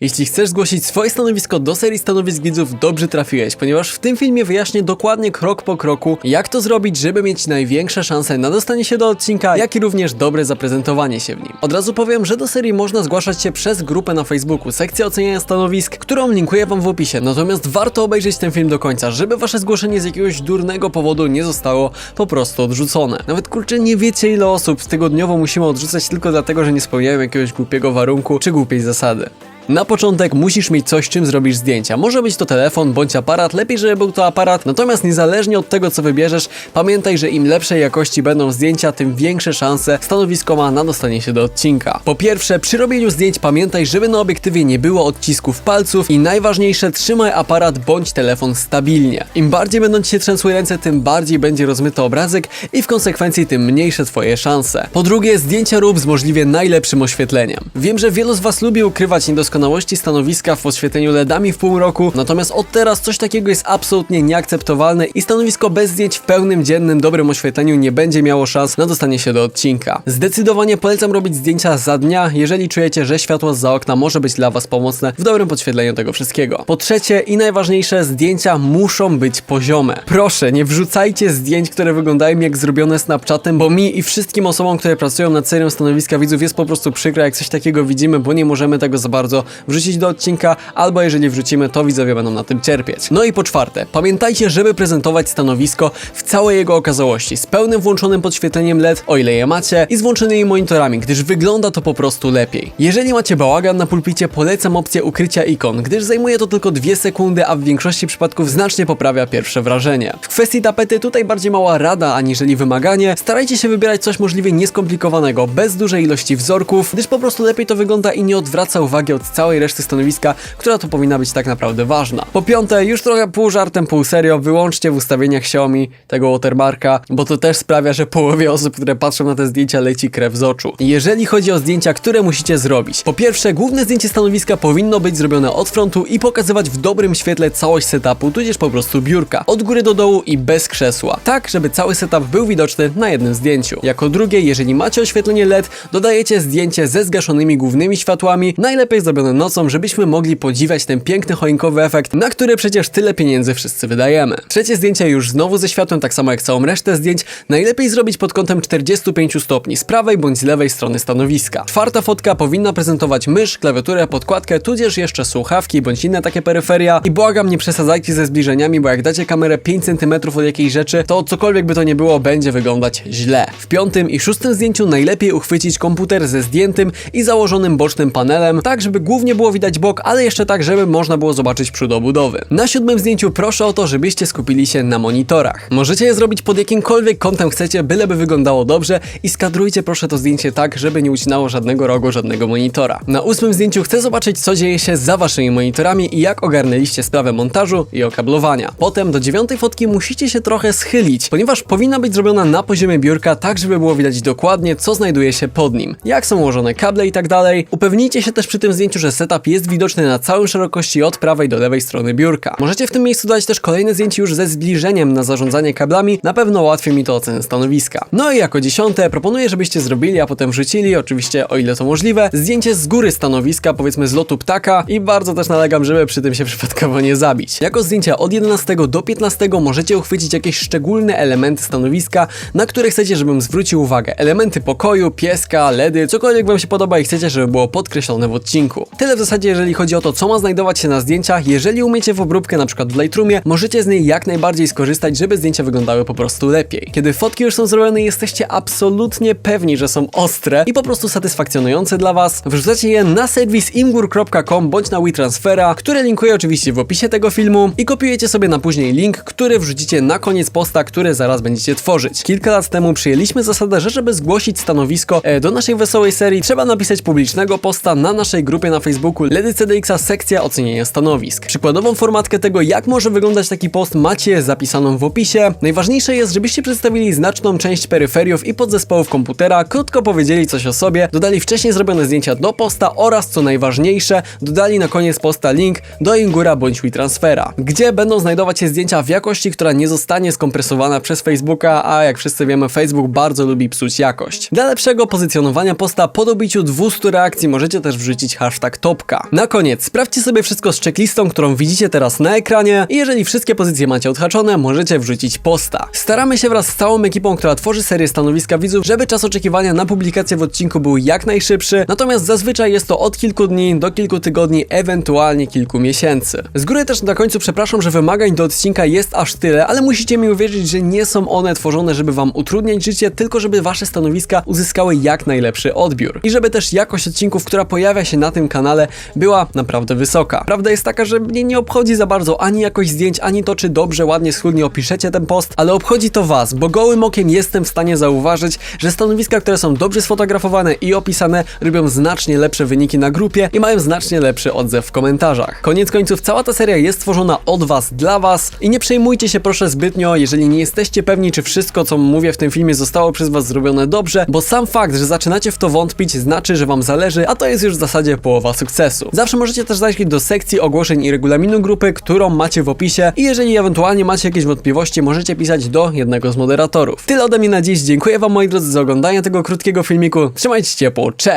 Jeśli chcesz zgłosić swoje stanowisko do serii stanowisk widzów, dobrze trafiłeś, ponieważ w tym filmie wyjaśnię dokładnie krok po kroku, jak to zrobić, żeby mieć największe szanse na dostanie się do odcinka, jak i również dobre zaprezentowanie się w nim. Od razu powiem, że do serii można zgłaszać się przez grupę na Facebooku, sekcja oceniania stanowisk, którą linkuję wam w opisie, natomiast warto obejrzeć ten film do końca, żeby wasze zgłoszenie z jakiegoś durnego powodu nie zostało po prostu odrzucone. Nawet kurczę nie wiecie ile osób tygodniowo musimy odrzucać tylko dlatego, że nie spełniają jakiegoś głupiego warunku czy głupiej zasady. Na początek musisz mieć coś, czym zrobisz zdjęcia. Może być to telefon bądź aparat, lepiej, żeby był to aparat. Natomiast niezależnie od tego, co wybierzesz, pamiętaj, że im lepszej jakości będą zdjęcia, tym większe szanse stanowisko ma na dostanie się do odcinka. Po pierwsze, przy robieniu zdjęć pamiętaj, żeby na obiektywie nie było odcisków palców i najważniejsze, trzymaj aparat bądź telefon stabilnie. Im bardziej będą ci się trzęsły ręce, tym bardziej będzie rozmyty obrazek i w konsekwencji tym mniejsze twoje szanse. Po drugie, zdjęcia rób z możliwie najlepszym oświetleniem. Wiem, że wielu z was lubi ukrywać niedoskonałości stanowiska w oświetleniu LEDami w półmroku, natomiast od teraz coś takiego jest absolutnie nieakceptowalne i stanowisko bez zdjęć w pełnym dziennym dobrym oświetleniu nie będzie miało szans na dostanie się do odcinka. Zdecydowanie polecam robić zdjęcia za dnia, jeżeli czujecie, że światło za okna może być dla was pomocne w dobrym podświetleniu tego wszystkiego. Po trzecie i najważniejsze, zdjęcia muszą być poziome. Proszę, nie wrzucajcie zdjęć, które wyglądają jak zrobione Snapchatem, bo mi i wszystkim osobom, które pracują nad serią stanowiska widzów jest po prostu przykro, jak coś takiego widzimy, bo nie możemy tego za bardzo wrzucić do odcinka, albo jeżeli wrzucimy, to widzowie będą na tym cierpieć. No i po czwarte, pamiętajcie, żeby prezentować stanowisko w całej jego okazałości, z pełnym włączonym podświetleniem LED, o ile je macie, i z włączonymi monitorami, gdyż wygląda to po prostu lepiej. Jeżeli macie bałagan na pulpicie, polecam opcję ukrycia ikon, gdyż zajmuje to tylko 2 sekundy, a w większości przypadków znacznie poprawia pierwsze wrażenie. W kwestii tapety tutaj bardziej mała rada, aniżeli wymaganie. Starajcie się wybierać coś możliwie nieskomplikowanego, bez dużej ilości wzorków, gdyż po prostu lepiej to wygląda i nie odwraca uwagi od całej reszty stanowiska, która tu powinna być tak naprawdę ważna. Po piąte, już trochę pół żartem, pół serio, wyłączcie w ustawieniach Xiaomi tego watermarka, bo to też sprawia, że połowie osób, które patrzą na te zdjęcia, leci krew z oczu. Jeżeli chodzi o zdjęcia, które musicie zrobić. Po pierwsze, główne zdjęcie stanowiska powinno być zrobione od frontu i pokazywać w dobrym świetle całość setupu, tudzież po prostu biurka. Od góry do dołu i bez krzesła. Tak, żeby cały setup był widoczny na jednym zdjęciu. Jako drugie, jeżeli macie oświetlenie LED, dodajecie zdjęcie ze zgaszonymi głównymi światłami, najlepiej zrobione nocą, żebyśmy mogli podziwiać ten piękny choinkowy efekt, na który przecież tyle pieniędzy wszyscy wydajemy. Trzecie zdjęcie już znowu ze światłem, tak samo jak całą resztę zdjęć, najlepiej zrobić pod kątem 45 stopni, z prawej bądź z lewej strony stanowiska. Czwarta fotka powinna prezentować mysz, klawiaturę, podkładkę, tudzież jeszcze słuchawki bądź inne takie peryferia i błagam nie przesadzajcie ze zbliżeniami, bo jak dacie kamerę 5 cm od jakiejś rzeczy, to cokolwiek by to nie było, będzie wyglądać źle. W piątym i szóstym zdjęciu najlepiej uchwycić komputer ze zdjętym i założonym bocznym panelem, tak żeby głównie było widać bok, ale jeszcze tak, żeby można było zobaczyć przód obudowy. Na siódmym zdjęciu proszę o to, żebyście skupili się na monitorach. Możecie je zrobić pod jakimkolwiek kątem chcecie, byleby wyglądało dobrze i skadrujcie proszę to zdjęcie tak, żeby nie ucinało żadnego rogu, żadnego monitora. Na ósmym zdjęciu chcę zobaczyć, co dzieje się za waszymi monitorami i jak ogarnęliście sprawę montażu i okablowania. Potem do dziewiątej fotki musicie się trochę schylić, ponieważ powinna być zrobiona na poziomie biurka, tak żeby było widać dokładnie, co znajduje się pod nim, jak są ułożone kable i tak dalej. Upewnijcie się też przy tym zdjęciu, że setup jest widoczny na całej szerokości od prawej do lewej strony biurka. Możecie w tym miejscu dać też kolejne zdjęcie już ze zbliżeniem na zarządzanie kablami, na pewno ułatwi mi to ocenę stanowiska. No i jako dziesiąte proponuję, żebyście zrobili, a potem wrzucili, oczywiście o ile to możliwe, zdjęcie z góry stanowiska, powiedzmy z lotu ptaka i bardzo też nalegam, żeby przy tym się przypadkowo nie zabić. Jako zdjęcia od 11 do 15 możecie uchwycić jakieś szczególne elementy stanowiska, na które chcecie, żebym zwrócił uwagę. Elementy pokoju, pieska, ledy, cokolwiek wam się podoba i chcecie, żeby było podkreślone w odcinku. Tyle w zasadzie, jeżeli chodzi o to, co ma znajdować się na zdjęciach. Jeżeli umiecie w obróbkę, na przykład w Lightroomie, możecie z niej jak najbardziej skorzystać, żeby zdjęcia wyglądały po prostu lepiej. Kiedy fotki już są zrobione, jesteście absolutnie pewni, że są ostre i po prostu satysfakcjonujące dla was, wrzucacie je na serwis imgur.com bądź na WeTransfera, który linkuję oczywiście w opisie tego filmu i kopiujecie sobie na później link, który wrzucicie na koniec posta, który zaraz będziecie tworzyć. Kilka lat temu przyjęliśmy zasadę, że żeby zgłosić stanowisko e, do naszej wesołej serii, trzeba napisać publicznego posta na naszej grupie na Facebooku Ledy CDX-a sekcja oceniania stanowisk. Przykładową formatkę tego, jak może wyglądać taki post macie zapisaną w opisie. Najważniejsze jest, żebyście przedstawili znaczną część peryferiów i podzespołów komputera, krótko powiedzieli coś o sobie, dodali wcześniej zrobione zdjęcia do posta oraz, co najważniejsze, dodali na koniec posta link do Ingura bądź WeTransfera, gdzie będą znajdować się zdjęcia w jakości, która nie zostanie skompresowana przez Facebooka, a jak wszyscy wiemy, Facebook bardzo lubi psuć jakość. Dla lepszego pozycjonowania posta po dobiciu 200 reakcji możecie też wrzucić hashtag hashtag topka. Na koniec, sprawdźcie sobie wszystko z checklistą, którą widzicie teraz na ekranie i jeżeli wszystkie pozycje macie odhaczone, możecie wrzucić posta. Staramy się wraz z całą ekipą, która tworzy serię stanowiska widzów, żeby czas oczekiwania na publikację w odcinku był jak najszybszy, natomiast zazwyczaj jest to od kilku dni do kilku tygodni, ewentualnie kilku miesięcy. Z góry też na końcu przepraszam, że wymagań do odcinka jest aż tyle, ale musicie mi uwierzyć, że nie są one tworzone, żeby wam utrudniać życie, tylko żeby wasze stanowiska uzyskały jak najlepszy odbiór. I żeby też jakość odcinków, która pojawia się na tym kanale, była naprawdę wysoka. Prawda jest taka, że mnie nie obchodzi za bardzo ani jakość zdjęć, ani to, czy dobrze, ładnie, schludnie opiszecie ten post, ale obchodzi to was, bo gołym okiem jestem w stanie zauważyć, że stanowiska, które są dobrze sfotografowane i opisane, robią znacznie lepsze wyniki na grupie i mają znacznie lepszy odzew w komentarzach. Koniec końców, cała ta seria jest tworzona od was, dla was i nie przejmujcie się proszę zbytnio, jeżeli nie jesteście pewni, czy wszystko, co mówię w tym filmie zostało przez was zrobione dobrze, bo sam fakt, że zaczynacie w to wątpić, znaczy, że wam zależy, a to jest już w zasadzie połowa sukcesu. Zawsze możecie też zajrzeć do sekcji ogłoszeń i regulaminu grupy, którą macie w opisie i jeżeli ewentualnie macie jakieś wątpliwości, możecie pisać do jednego z moderatorów. Tyle ode mnie na dziś, dziękuję wam moi drodzy za oglądanie tego krótkiego filmiku, trzymajcie się ciepło, cześć!